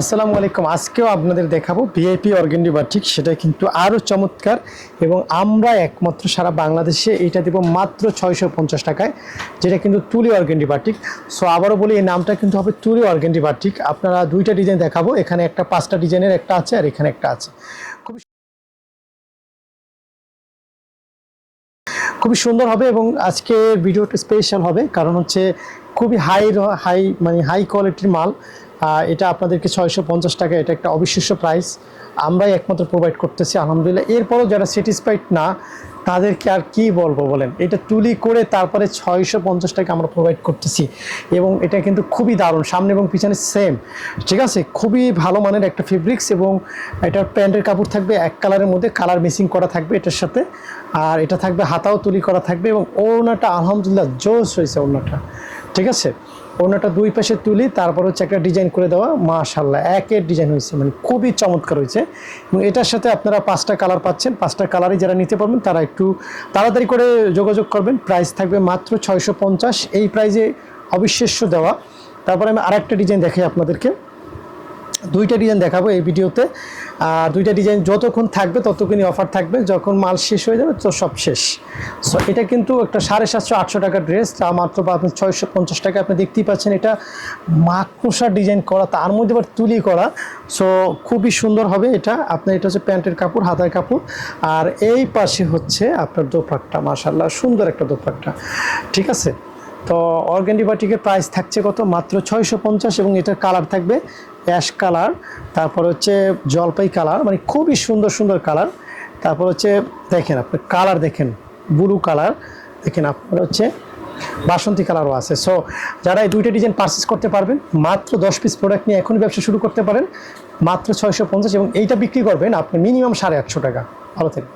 আসসালামু আলাইকুম। আজকেও আপনাদের দেখাবো ভিআইপি অর্গেন্ডি বাটিক। সেটা কিন্তু আরও চমৎকার এবং আমরা একমাত্র সারা বাংলাদেশে এটা দেবো মাত্র ছয়শো পঞ্চাশ টাকায়, যেটা কিন্তু তুলি অর্গেন্ডি বাটিক। সো আবারও বলি, এই নামটা কিন্তু হবে তুলি অর্গেন্ডি বাটিক। আপনারা দুইটা ডিজাইন দেখাবো। এখানে একটা পাঁচটা ডিজাইনের একটা আছে আর এখানে একটা আছে। খুবই খুবই সুন্দর হবে এবং আজকের ভিডিওটা স্পেশাল হবে, কারণ হচ্ছে খুবই হাই হাই মানে হাই কোয়ালিটির মাল। এটা আপনাদেরকে ছয়শো পঞ্চাশ টাকা, এটা একটা অবিশ্বাস্য প্রাইস আমরাই একমাত্র প্রোভাইড করতেছি, আলহামদুলিল্লাহ। এরপরও যারা স্যাটিসফাইড না, তাদেরকে আর কি বলব বলেন? এটা তুলি করে তারপরে ছয়শো পঞ্চাশ টাকা আমরা প্রোভাইড করতেছি। এবং এটা কিন্তু খুবই দারুণ, সামনে এবং পিছনে সেম ঠিক আছে? খুবই ভালো মানের একটা ফেব্রিক্স এবং এটার প্যান্টের কাপড় থাকবে, এক কালারের মধ্যে কালার মিসিং করা থাকবে এটার সাথে। আর এটা থাকবে, হাতাও তুলি করা থাকবে এবং ওড়নাটা আলহামদুলিল্লাহ জোস হয়েছে ওড়নাটা। ঠিক আছে? ওনাটা দুই পাশে তুলি, তারপর হচ্ছে একটা ডিজাইন করে দেওয়া। মাশাল্লাহ একের ডিজাইন হয়েছে মানে খুবই চমৎকার হয়েছে। এবং এটার সাথে আপনারা পাঁচটা কালার পাচ্ছেন। পাঁচটা কালারই যারা নিতে পারবেন, তারা একটু তাড়াতাড়ি করে যোগাযোগ করবেন। প্রাইস থাকবে মাত্র ছয়শো পঞ্চাশ। এই প্রাইজে অবিশ্বাস্য দেওয়া। তারপরে আমি আরেকটা ডিজাইন দেখাই আপনাদেরকে। দুইটা ডিজাইন দেখাবো এই ভিডিওতে। আর দুইটা ডিজাইন যতক্ষণ থাকবে, ততক্ষণই অফার থাকবে। যখন মাল শেষ হয়ে যাবে, তো সব শেষ। সো এটা কিন্তু একটা সাড়ে সাতশো, আটশো টাকার ড্রেস তা মাত্র আপনি ছয়শো পঞ্চাশ টাকা আপনি দেখতেই পাচ্ছেন। এটা মাকড়সার ডিজাইন করা, তার মধ্যে আবার তুলি করা। সো খুবই সুন্দর হবে এটা। আপনার এটা হচ্ছে প্যান্টের কাপড়, হাতার কাপড়। আর এই পাশে হচ্ছে আপনার দোপাট্টা মাশাল্লাহ সুন্দর একটা দোপাট্টা। ঠিক আছে? তো অর্গ্যান্ডি বাটিকের প্রাইস থাকছে কত? মাত্র ছয়শো পঞ্চাশ এবং এটার কালার থাকবে অ্যাশ কালার তারপর হচ্ছে জলপাই কালার মানে খুবই সুন্দর সুন্দর কালার তারপর হচ্ছে দেখেন আপনি কালার দেখেন ব্লু কালার দেখেন আপনার হচ্ছে বাসন্তী কালারও আছে। সো যারা এই দুইটা ডিজাইন পারচেস করতে পারবেন, মাত্র দশ পিস প্রোডাক্ট নিয়ে এখনই ব্যবসা শুরু করতে পারেন, মাত্র ছয়শো পঞ্চাশ এবং এইটা বিক্রি করবেন আপনি মিনিমাম সাড়ে আটশো টাকা। ভালো থাকবেন।